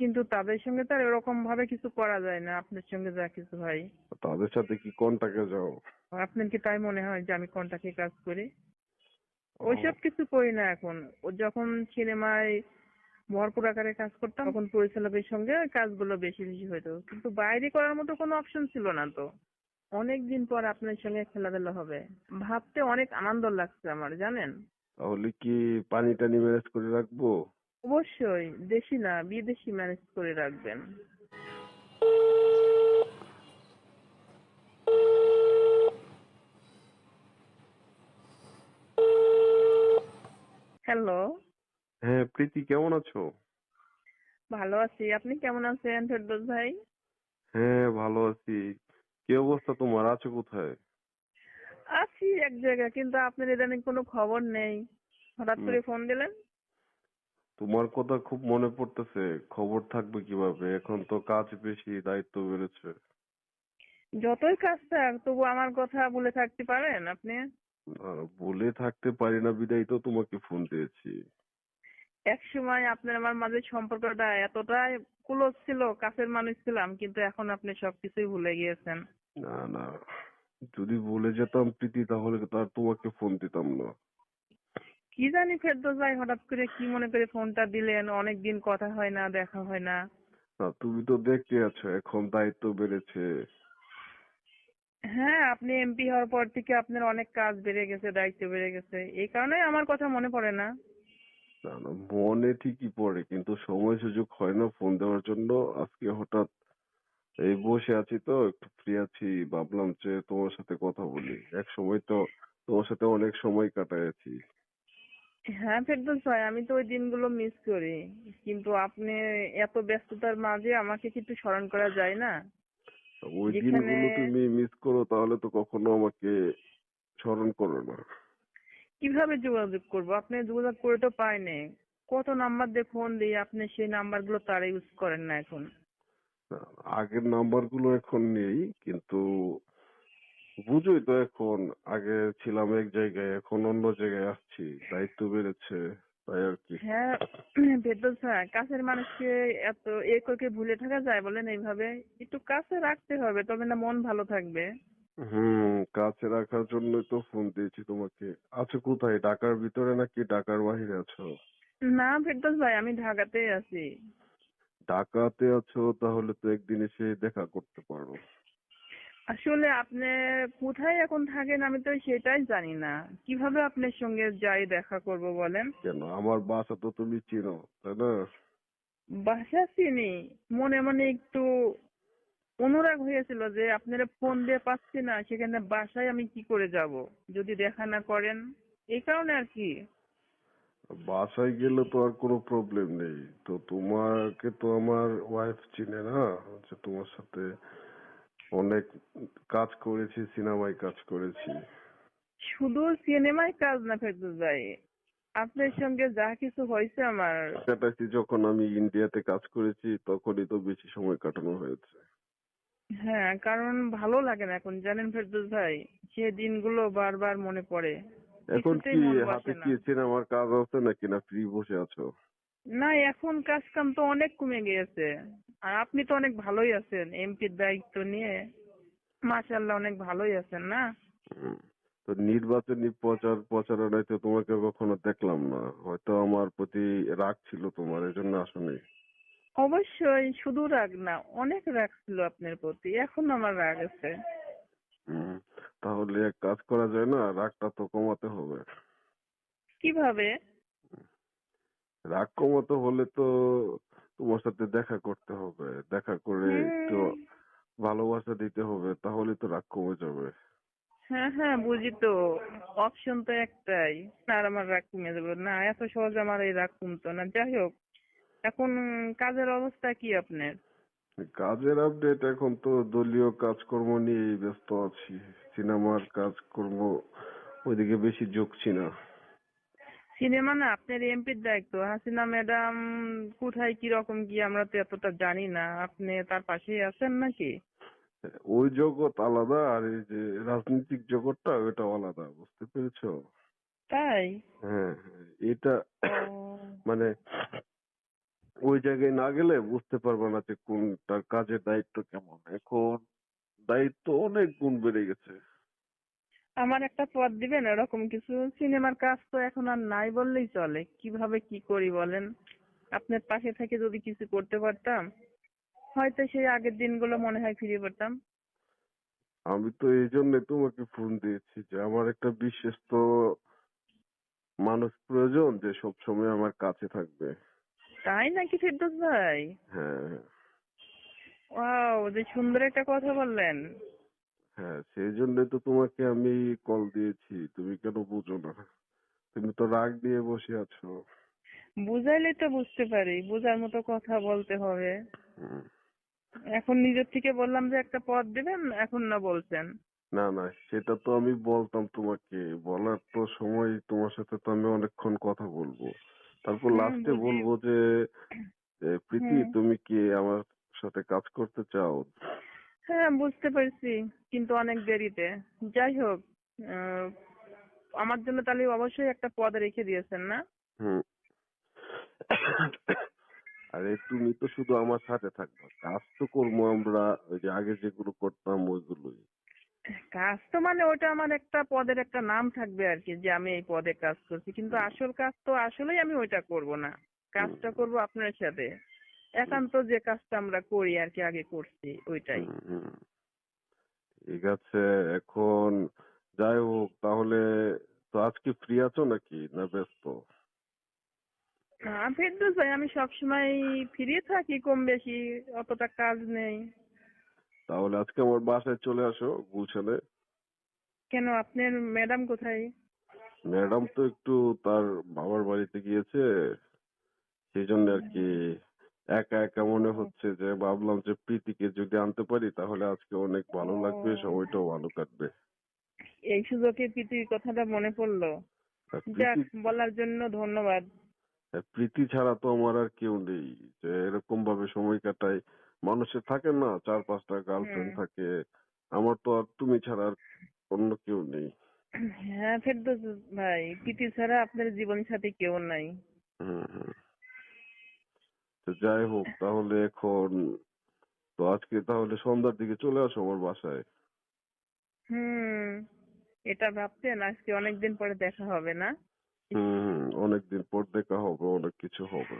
কিন্তু তাদের সঙ্গে তো আর এরকম ভাবে কিছু করা যায় না আপনার সঙ্গে যা কিছু হয়। তাদের সাথে কি কন্টাক্টে যাও? আপনার কি তাই মনে হয় যে আমি কন্টাক্টে কাজ করি? ওইসব কিছু করি না এখন। ও যখন সিনেমায় ভরপুর আকারে কাজ করতাম তখন পরিচালকের সঙ্গে কাজগুলো বেশি বেশি হতো কিন্তু বাইরে করার মতো কোনো অপশন ছিল না তো। অনেক দিন পর আপনার সঙ্গে খেলাধুলা হবে। ভাবতে অনেক আনন্দ লাগছে আমার জানেন? তাহলে কি পানি টানি ম্যানেজ করে রাখব? অবশ্যই দেশি না বিদেশি ম্যানেজ করে রাখবেন। হ্যালো। হ্যাঁ প্রীতি কেমন আছো? ভালো আছি। আপনি কেমন আছেন ফেরদৌস ভাই? হ্যাঁ ভালো আছি। কি অবস্থা তোমার? আছো কোথায়? আছি এক জায়গায় কিন্তু আপনার ইদানিং কোনো খবর নেই। হঠাৎ করে ফোন দিলেন? তোমার কথা খুব মনে পড়তেছে খবর থাকবে কীভাবে? এখন তো কাজ বেশি দায়িত্ব বেড়েছে। যতই কাজ থাক তবু আমার কথা বলে থাকতে পারেন আপনি? বলে থাকতে পারি না বিদায় তো তোমাকে ফোন দিয়েছি। এক সময় আপনার আমার মাঝে সম্পর্কটা এতটাই ক্লোজ ছিল কাছের মানুষ ছিলাম কিন্তু এখন আপনি সবকিছুই ভুলে গিয়েছেন। না না যদি বলে যেতাম প্রীতি তাহলে তো আর তোমাকে ফোন দিতাম না। কি জানি ফেরদৌস ভাই হঠাৎ করে কি মনে করে ফোনটা দিলেন? অনেক দিন কথা হয় না দেখা হয় না। না তুমি তো দেখতে আছো এখন দায়িত্ব বেড়েছে। হ্যাঁ আপনি এমপি হওয়ার পর থেকে আপনার অনেক কাজ বেড়ে গেছে দায়িত্ব বেড়ে গেছে। এই কারণে আমার কথা মনে পড়ে না। না না মনে ঠিকই পড়ে কিন্তু সময় সুযোগ হয় না ফোন দেওয়ার জন্য। আজকে হঠাৎ এই বসে আছি তো একটু ফ্রি আছি ভাবলাম যে তোমার সাথে কথা বলি। এক সময় তো তোমার সাথে অনেক সময় কাটাইছি। হ্যাঁ ফেরদৌস ভাই আমি তো ওই দিনগুলো মিস করি। কিন্তু আপনি এত ব্যস্ততার মাঝে আমাকে কিন্তু স্মরণ করা যায় না? ওই দিনগুলো তুমি মিস করো তাহলে তো কখনো আমাকে স্মরণ করো না। কীভাবে যোগাযোগ করব? আপনি যোগাযোগ করে তো পাইনি কত নাম্বার দিয়ে ফোন দিই আপনি সেই নাম্বারগুলো তারা ইউজ করেন না এখন। আগের নাম্বারগুলো এখন নেই কিন্তু বুঝোই তো এখন আগে ছিলাম এক জায়গায় এখন অন্য জায়গায় আসছি দায়িত্ব বেড়েছে তাই আর কি। হ্যাঁ ফেরদৌস ভাই কাছের মানুষকে এত এ করে ভুলে থাকা যায় বলেন এইভাবে একটু কাছে রাখতে হবে তবে না মন ভালো থাকবে। হুম কাছে রাখার জন্যই তো ফোন দিয়েছি তোমাকে। আছো কোথায়? ঢাকার ভিতরে নাকি ঢাকার বাহিরে আছো? না ফেরদৌস ভাই আমি ঢাকাতেই আছি। ঢাকাতে আছো তাহলে তো একদিন এসে দেখা করতে পারো। আসলে আপনি কোথায় এখন থাকেন আমি তো সেটাই জানি না। কীভাবে আপনার সঙ্গে যাই দেখা করব বলেন? কেন? আমার বাসা তো তুমি চিনো তাই না? বাসা চিনি। মনে মনে একটু অনুরাগ হয়েছিল যে আপনারা ফোন দিয়ে পাচ্ছি না সেখানে বাসায় আমি কি করে যাব যদি দেখা না করেন? এই কারণে আর কি। বাসায় গেলে তো আর কোনো প্রবলেম নেই। তো তোমাকে তো আমার ওয়াইফ চিনে না তোমার সাথে অনেক কাজ করেছি সিনেমায় কাজ করেছি। শুধু সিনেমায় কাজ না ফেরদৌস ভাই। আপনার সঙ্গে যা কিছু হয়েছে আমার। কাটাইছি যখন আমি ইন্ডিয়াতে কাজ করেছি তখনই তো বেশি সময় কাটানো হয়েছে। হ্যাঁ কারণ ভালো লাগে না এখন জানেন ফেরদৌস ভাই? সে দিনগুলো বারবার মনে পড়ে। এখন কি হাতে। কি সিনেমার কাজ আছে নাকি না ফ্রি বসে আছো? না এখন কাজ কাম তো অনেক কমে গিয়েছে। আর আপনি তো অনেক ভালোই আছেন এমপির দায়িত্ব নিয়ে। মাশাল্লাহ অনেক ভালোই আছেন না? তো নির্বাচনী প্রচার প্রচারণায় তো তোমাকে কখনো দেখলাম না। হয়তো আমার প্রতি রাগ ছিল তোমার এজন্য আসনি। অবশ্যই শুধু রাগ না অনেক রাগ ছিল আপনার প্রতি এখন আমার রাগ আছে। হুম, তাহলে এক কাজ করা যায় না রাগটা তো কমাতে হবে। কীভাবে? রাগ কমাতে হলে তো তোমার সাথে দেখা করতে হবে। দেখা করে একটু ভালোবাসা দিতে হবে তাহলে তো রাগ কমে যাবে। হ্যাঁ হ্যাঁ বুঝি তো। অপশন তো একটাই আর আমার রাগ কমে যাবে না। এত সহজে আমার এই রাগ কমতো না। যাই হোক এখন কাজের অবস্থা কি আপনার? কাজের আপডেট এখন তো দলীয় কাজকর্ম নিয়েই ব্যস্ত আছি। সিনেমার কাজকর্ম ওইদিকে বেশি ঝুঁকছি না। সিনেমা না আপনার এমপির দায়িত্ব। হাসিনা ম্যাডাম কোথায় কি রকম কি আমরা তো এতটা জানি না। আপনি তার পাশেই আছেন নাকি? ওই জগৎ আলাদা আর এই যে রাজনৈতিক জগৎটা ওটা আলাদা বুঝতে পেরেছ? তাই? হ্যাঁ হ্যাঁ, এটা মানে ওই জায়গায় না গেলে বুঝতে পারবে না যে কোনটা কাজের দায়িত্ব কেমন। এখন দায়িত্ব অনেক গুণ বেড়ে গেছে। আমার একটা পদ দিবেন এরকম কিছু। সিনেমার কাজ তো এখন আর নাই বললেই চলে। কীভাবে কি করি বলেন? আপনার পাশে থেকে যদি কিছু করতে পারতাম হয়তো সেই আগের দিনগুলো মনে হয় ফিরে পেতাম। আমি তো এই জন্য তোমাকে ফোন দিয়েছি যে আমার একটা বিশ্বস্ত মানুষ প্রয়োজন যে সবসময় আমার কাছে থাকবে। তাই নাকি ফেরদৌস ভাই? হ্যাঁ। ওয়াও যে সুন্দর একটা কথা বললেন। হ্যাঁ সেই জন্যই তো তোমাকে আমি কল দিয়েছি। তুমি কেন বুঝো না? তুমি তো রাগ দিয়ে বসে আছো। বুঝাইলে তো বুঝতে পারি বুঝার মতো কথা বলতে হবে। এখন নিজের থেকে বললাম যে একটা পদ দিবেন এখন না বলছেন। না না সেটা তো আমি বলতাম তোমাকে। বলার তো সময় তোমার সাথে তো আমি অনেকক্ষণ কথা বলব। তারপর লাস্টে বলব যে প্রীতি তুমি কি আমার সাথে কাজ করতে চাও? হ্যাঁ বুঝতে পারছি কিন্তু অনেক দেরিতে। যাই হোক আমার জন্য তাহলে অবশ্যই একটা পদ রেখে দিয়েছেন না? হুম। আরে তুমি তো শুধু আমার সাথে থাকবে। কাজ তো করব আমরা ওই যে আগে যেগুলো করতাম ওইগুলোই। কাজ তো মানে ওটা আমার একটা পদের একটা নাম থাকবে আর কি যে আমি এই পদে কাজ করছি। কিন্তু আসল কাজ তো আসলেই আমি ওইটা করব না। কাজটা করব আপনার সাথে। একান্ত যে কাজটা আমরা করি আর কি আগে করছি ওইটাই। ঠিক আছে এখন যাই হোক তাহলে তো আজকে ফ্রি আছো নাকি না ব্যস্ত? হ্যাঁ ফেরদৌস ভাই আমি সবসময় ফ্রি থাকি কম বেশি অতটা কাজ নেই। তাহলে আজকে আমার বাসায় চলে আসো গুলশানে। কেন আপনার ম্যাডাম কোথায়? ম্যাডাম তো একটু তার বাবার বাড়িতে গিয়েছে সেই জন্য আর কি একা একা মনে হচ্ছে যে ভাবলাম যে প্রীতিকে যদি আনতে পারি তাহলে আজকে অনেক ভালো লাগবে। সময়টাও ভালো কাটবে। এই সুযোগে প্রীতির কথাটা মনে পড়ল। যাক বলার জন্য ধন্যবাদ। প্রীতি ছাড়া তো আমার আর কেউ নেই। যে এরকম ভাবে সময় কাটাই মানুষের থাকে না চার পাঁচটা গার্লফ্রেন্ড থাকে আমার তো আর তুমি ছাড়া আর অন্য কেউ নেই। হ্যাঁ ফেরদৌস ভাই প্রীতি ছাড়া আপনার জীবন সাথী কেউ নাই। হুম হুম তো যাই হোক তাহলে এখন তো আজকে তাহলে সন্ধ্যার দিকে চলে আসো আমার বাসায়। হুম এটা ভাবছেন আজকে অনেকদিন পরে দেখা হবে না? হুম অনেকদিন পর দেখা হবে অনেক কিছু হবে।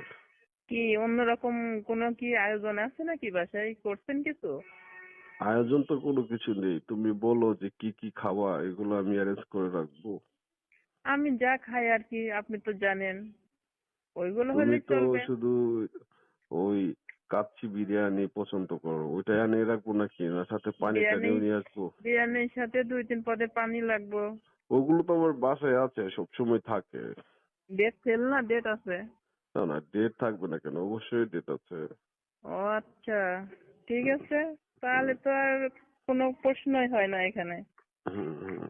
কি অন্যরকম কোনো কি আয়োজন আছে নাকি বাসায়? করছেন কিছু? আয়োজন তো কোনো কিছু নেই। তুমি বলো যে কি কি খাওয়া এগুলো আমি অ্যারেঞ্জ করে রাখব। আমি যা খাই আর কি আপনি তো জানেন। ওইগুলো হলে তো চলবে। শুধু ওই কাচ্চি বিরিয়ানি পছন্দ করো। ওইটা এনে রাখব নাকি? না সাথে পানি? টানিও নিয়ে আসব? বিরিয়ানির সাথে দুই তিন পদে পানি লাগবে। ওগুলো তো আমার বাসায় আছে সবসময় থাকে। ডেট ফেল না? ডেট আছে? না না ডেট থাকবে না কেন? অবশ্যই ডেট আছে। ও আচ্ছা। ঠিক আছে। তাহলে তো আর কোনো প্রশ্নই হয় না এখানে। হুম, হুম।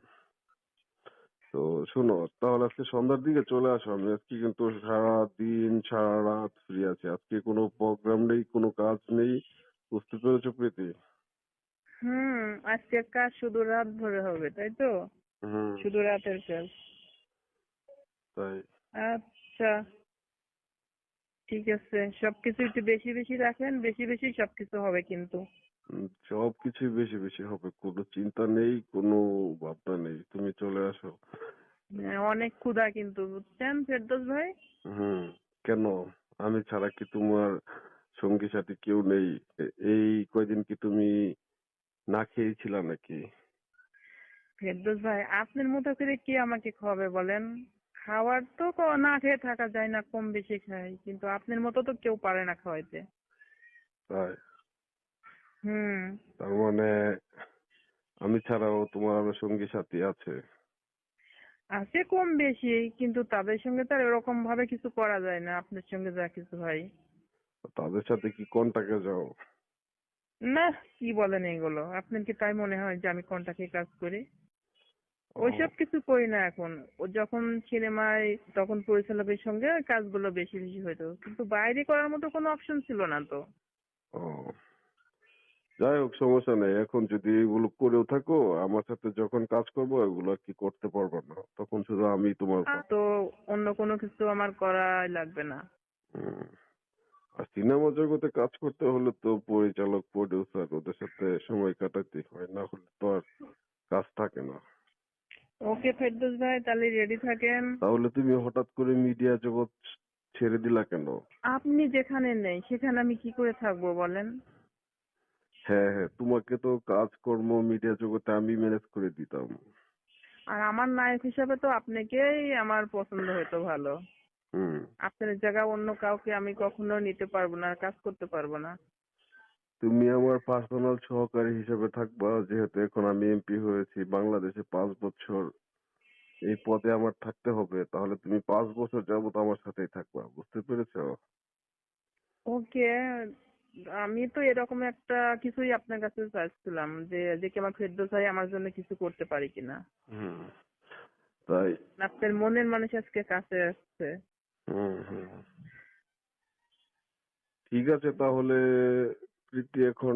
তো শোনো তাহলে আজকে সন্ধ্যার দিকে চলে আসো। আমি আজকে কিন্তু সারা দিন সারা রাত ফ্রি আছি। আজকে কোনো প্রোগ্রাম নেই কোনো কাজ নেই। বুঝতে পেরেছ প্রীতি হুম আজকের কাজ শুধু রাত ভরে হবে তাই তো? হুম। শুধু রাতের কাজ। তাই। আচ্ছা। ঠিক আছে সবকিছু একটু বেশি বেশি রাখেন বেশি বেশি সবকিছু হবে কিন্তু। উম, সব কিছুই বেশি বেশি হবে। কোনো চিন্তা নেই কোনো ভাবনা নেই। তুমি চলে আসো। অনেক ক্ষুধা কিন্তু বুঝছেন ফেরদৌস ভাই? হুম কেন? আমি ছাড়া কি তোমার সঙ্গী সাথী কেউ নেই? এই কয়দিন কি তুমি না খেয়েছিলা নাকি? ফেরদৌস ভাই আপনার মতো করে কি আমাকে খাওয়াবে বলেন? খাওয়ার তো না খেয়ে থাকা যায় না কম বেশি খাই কিন্তু আপনার মতো তো কেউ পারে না খাওয়াইতে। তাই? হুম। তার মানে আমি ছাড়াও তোমার সঙ্গী সাথী আছে? আছে কম বেশি কিন্তু তাদের সঙ্গে তো আর এরকম ভাবে কিছু করা যায় না আপনার সঙ্গে যা কিছু হয়। তাদের সাথে কি কন্টাক্টে যাও? না কি বলেন এগুলো? আপনার কি তাই মনে হয় যে আমি কন্টাক্টে কাজ করি? ওইসব কিছু করি না এখন। ও যখন সিনেমায় তখন পরিচালকের সঙ্গে কাজগুলো বেশি বেশি হইতো। কিন্তু বাইরে করার মতো কোনো অপশন ছিল না তো। ও। যাই হোক সমস্যা নেই। এখন যদি এগুলো করেও থাকো আমার সাথে যখন কাজ করব এগুলো আর কি করতে পারব না। তখন শুধু আমি তোমার তো অন্য কোনো কিছু আমার করাই লাগবে না। আর সিনেমা জগতে কাজ করতে হলে তো পরিচালক প্রডিউসার ওদের সাথে সময় কাটাতে হয় না হলে তো আর কাজ থাকে না। ওকে ফেরদৌস ভাই তাহলে রেডি থাকেন? তাহলে তুমি হঠাৎ করে মিডিয়া জগৎ ছেড়ে দিলা কেন? আপনি যেখানে নেই সেখানে আমি কি করে থাকব বলেন? হ্যাঁ হ্যাঁ তোমাকে তো কাজকর্ম মিডিয়া জগতে আমি ম্যানেজ করে দিতাম। আর আমার নায়ক হিসাবে তো আপনাকেই আমার পছন্দ হতো ভালো। হুম। আপনার জায়গা অন্য কাউকে আমি কখনো নিতে পারব না কাজ করতে পারব না। তুমি আমার পার্সোনাল সহকারী হিসেবে থাকবা যেহেতু এখন আমি এমপি হয়েছি বাংলাদেশে পাঁচ বছর। এই পদে আমার থাকতে হবে তাহলে তুমি পাঁচ বছর যাবত আমার সাথেই থাকবা বুঝতে পেরেছ? ওকে আমি তো এরকম একটা কিছুই আপনার কাছে চাইছিলাম যে যে কি আমার ফেরদৌস ভাই আমার জন্য কিছু করতে পারি কিনা। হুম তাই। আপনার মনের মানুষ আজকে কাছে আসছে। ঠিক আছে তাহলে প্রীতি এখন